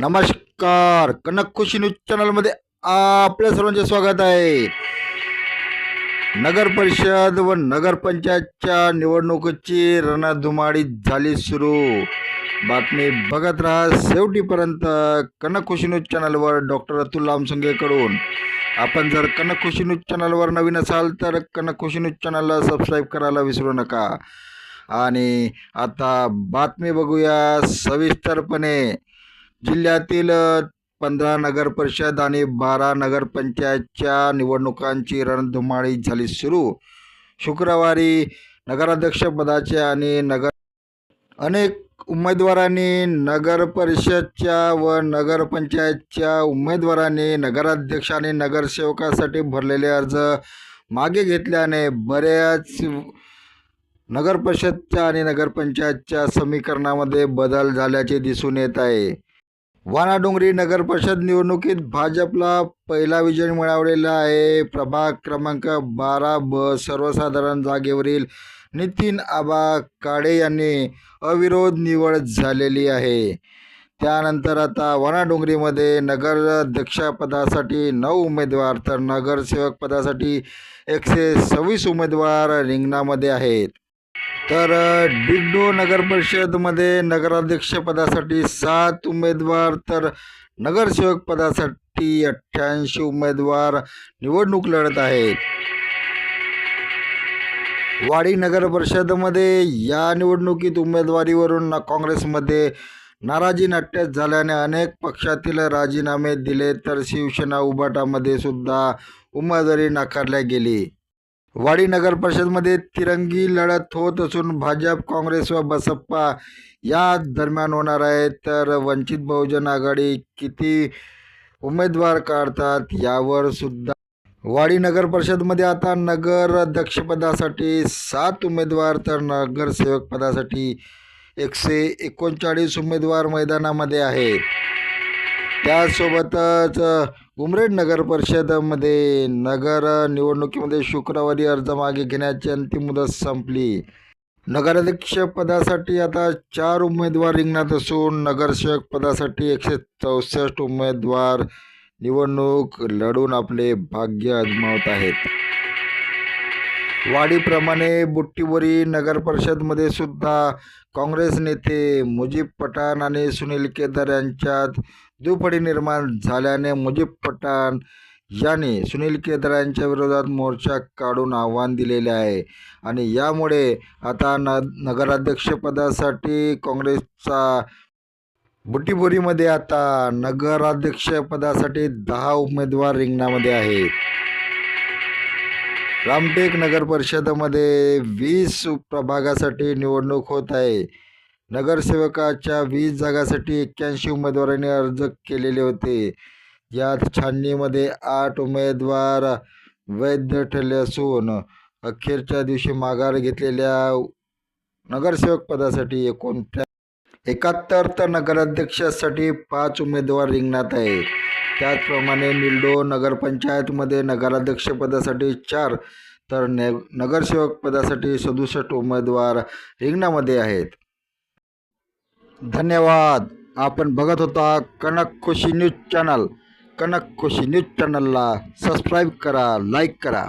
नमस्कार. कनक खुशी न्यूज चॅनलमध्ये आपल्या सर्वांचे स्वागत आहे. नगर परिषद व नगरपंचायतच्या निवडणुकीची रणधुमाळी झाली सुरू. बातमी बघत राहा शेवटीपर्यंत कनक खुशी न्यूज चॅनलवर डॉक्टर अतुल लामसंगेकडून. आपण जर कनक खुशी न्यूज चॅनलवर नवीन असाल तर कनक खुशी न्यूज चॅनलला सबस्क्राईब करायला विसरू नका. आणि आता बातमी बघूया सविस्तरपणे. जिल्ह्यातील पंधरा नगरपरिषद आणि बारा नगरपंचायतच्या निवडणुकांची रणधुमाळी झाली सुरू. शुक्रवारी नगराध्यक्षपदाचे आणि नगर अनेक उमेदवारांनी नगरपरिषदच्या व नगरपंचायतच्या उमेदवारांनी नगराध्यक्ष आणि नगरसेवकासाठी भरलेले अर्ज मागे घेतल्याने बऱ्याच नगरपरिषदच्या आणि नगरपंचायतच्या समीकरणामध्ये बदल झाल्याचे दिसून येत आहे. वानाडोंगरी नगर परिषद निवडणुकीत भाजपला पहिला विजय मिळवलेला आहे. प्रभाग क्रमांक बारा ब सर्वसाधारण जागेवरील नितीन आबा काळे यांनी अविरोध निवड झालेली आहे. त्यानंतर आता वनाडोंगरीमध्ये नगराध्यक्षपदासाठी नऊ उमेदवार तर नगरसेवक पदासाठी एकशे सव्वीस उमेदवार रिंगणामध्ये आहेत. तर डिग्डो नगर परिषदमध्ये नगराध्यक्षपदासाठी सात उमेदवार तर नगरसेवक पदासाठी अठ्ठ्याऐंशी उमेदवार निवडणूक लढत आहेत. वाडी नगर परिषदमध्ये या निवडणुकीत उमेदवारीवरून ना काँग्रेसमध्ये नाराजी नाट्य झाल्याने अनेक पक्षातील राजीनामे दिले तर शिवसेना उभाटामध्ये सुद्धा उमेदवारी नाकारल्या गेली. वाडी नगर परिषदमध्ये तिरंगी लढत होत असून भाजप काँग्रेस व बसप्पा या दरम्यान होणार आहे. तर वंचित बहुजन आघाडी किती उमेदवार काढतात यावर सुद्धा वाडी नगर परिषदमध्ये आता नगर अध्यक्षपदासाठी सात उमेदवार तर नगरसेवक पदासाठी एकशे एकोणचाळीस उमेदवार मैदानामध्ये आहेत. त्यासोबतच उमरेड नगर परिषदेमध्ये नगर निवडणुकीमध्ये शुक्रवारी अर्ज मागे घेण्याची अंतिम मुदत संपली. नगराध्यक्ष पदासाठी आता चार उमेदवार रिंगणात असून नगरसेवक पदासाठी एकशे चौसष्ट उमेदवार निवडणूक लढून आपले भाग्य अजमावत आहेत. वाडीप्रमाणे बुट्टीवरी नगरपरिषदमध्ये सुद्धा काँग्रेस नेते मुजीब पठाण आणि सुनील केदार यांच्यात दुपडी निर्माण झाल्याने मुजीब पठाण यांनी सुनील केदार यांच्या विरोधात मोर्चा काढून आव्हान दिलेले आहे. आणि यामुळे आता न नगराध्यक्षपदासाठी काँग्रेसचा बुटीबोरीमध्ये आता नगराध्यक्षपदासाठी दहा उमेदवार रिंगणामध्ये आहेत. रामटेक नगर परिषदेमध्ये वीस प्रभागासाठी निवडणूक होत आहे. नगरसेवकाच्या वीस जागासाठी एक्क्याऐंशी उमेदवारांनी अर्ज केलेले होते. यात छाननीमध्ये आठ उमेदवार वैध ठरले असून अखेरच्या दिवशी माघार घेतलेल्या नगरसेवक पदासाठी एकोणत्या एकाहत्तर तर नगराध्यक्षासाठी पाच उमेदवार रिंगणात आहे त्याचप्रमाणे निल्डो नगरपंचायतमध्ये नगराध्यक्षपदासाठी चार तर ने नगरसेवक पदासाठी सदुसष्ट उमेदवार रिंगणामध्ये आहेत. धन्यवाद. आपण बघत होता Kanak Khushi news channel. Kanak Khushi news चॅनलला सबस्क्राईब करा लाईक करा.